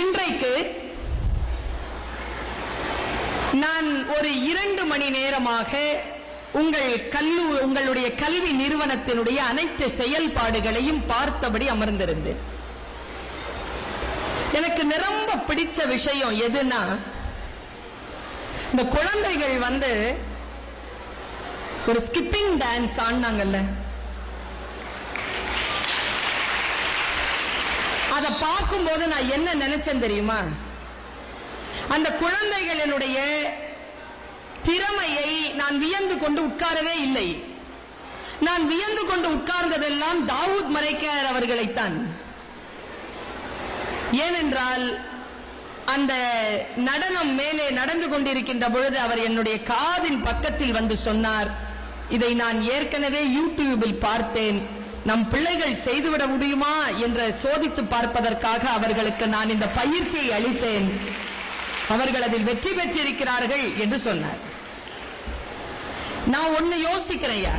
இன்றைக்கு நான் ஒரு இரண்டு மணி நேரமாக உங்கள் கல்லூ உங்களுடைய கல்வி நிறுவனத்தினுடைய அனைத்து செயல்பாடுகளையும் பார்த்தபடி அமர்ந்திருந்தேன். எனக்கு நிரம்ப பிடிச்ச விஷயம் எதுனா இந்த குழந்தைகள் வந்து ஒரு ஸ்கிப்பிங் டான்ஸ் ஆடினாங்கல்ல. அதை பார்க்கும்போது நான் என்ன நினைச்சேன் தெரியுமா? அந்த குழந்தைகளினுடைய திறமையை நான் வியந்து கொண்டு உட்காரவே இல்லை. நான் வியந்து கொண்டு உட்கார்ந்ததெல்லாம் தாவூத் மரைக்கார் அவர்களைத்தான். ஏனென்றால் அந்த நடனம் மேலே நடந்து கொண்டிருக்கின்ற பொழுது அவர் என்னுடைய காதின் பக்கத்தில் வந்து சொன்னார் இதை நான் ஏற்கனவே யூடியூபில் பார்த்தேன். நம் பிள்ளைகள் செய்துவிட முடியுமா என்று சோதித்து பார்ப்பதற்காக அவர்களுக்கு நான் இந்த பயிற்சியை அளித்தேன். அவர்கள் அதில் வெற்றி பெற்றிருக்கிறார்கள் என்று சொன்னார். நான் ஒண்ணு யோசிக்கிறையா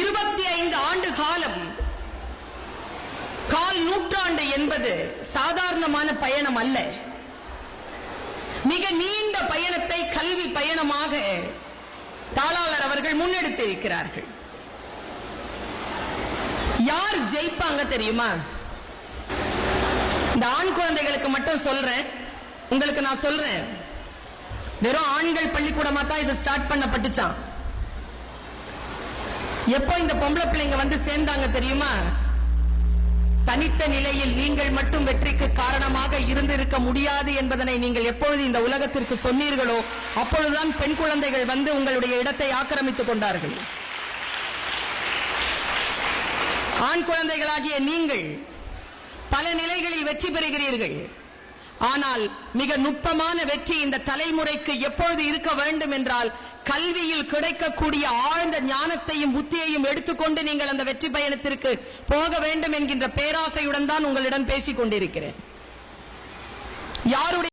இருபத்தி ஐந்து ஆண்டு காலம் கால் நூற்றாண்டு என்பது சாதாரணமான பயணம் அல்ல. மிக நீண்ட பயணத்தை கல்வி பயணமாக தாளாளர் அவர்கள் முன்னெடுத்திருக்கிறார்கள். யார் ஜெயிப்பாங்க தெரியுமா? இந்த ஆண் குழந்தைகளுக்கு மட்டும் சொல்றேன். உங்களுக்கு நான் சொல்றேன். வெறும் ஆண்கள் பள்ளிக்கூடமா தான் இது ஸ்டார்ட் பண்ணப்பட்டுச்சான் எப்போ இந்த பொம்பளை பிள்ளைங்க வந்து சேர்ந்தாங்க தெரியுமா? தனித்த நிலையில் நீங்கள் மட்டும் வெற்றிக்கு காரணமாக இருந்திருக்க முடியாது என்பதனை நீங்கள் எப்பொழுது இந்த உலகத்திற்கு சொன்னீர்களோ அப்பொழுதுதான் பெண் குழந்தைகள் வந்து உங்களுடைய இடத்தை ஆக்கிரமித்துக் கொண்டார்கள். ஆண் குழந்தைகளாகிய நீங்கள் பல நிலைகளில் வெற்றி பெறுகிறீர்கள். ஆனால் மிக நுட்பமான வெற்றி இந்த தலைமுறைக்கு எப்பொழுது இருக்க வேண்டும் என்றால் கல்வியில் கிடைக்கக்கூடிய ஆழ்ந்த ஞானத்தையும் புத்தியையும் எடுத்துக்கொண்டு நீங்கள் அந்த வெற்றி பயணத்திற்கு போக வேண்டும் என்கின்ற பேராசையுடன் தான் உங்களிடம் பேசிக் கொண்டிருக்கிறேன் யாருடைய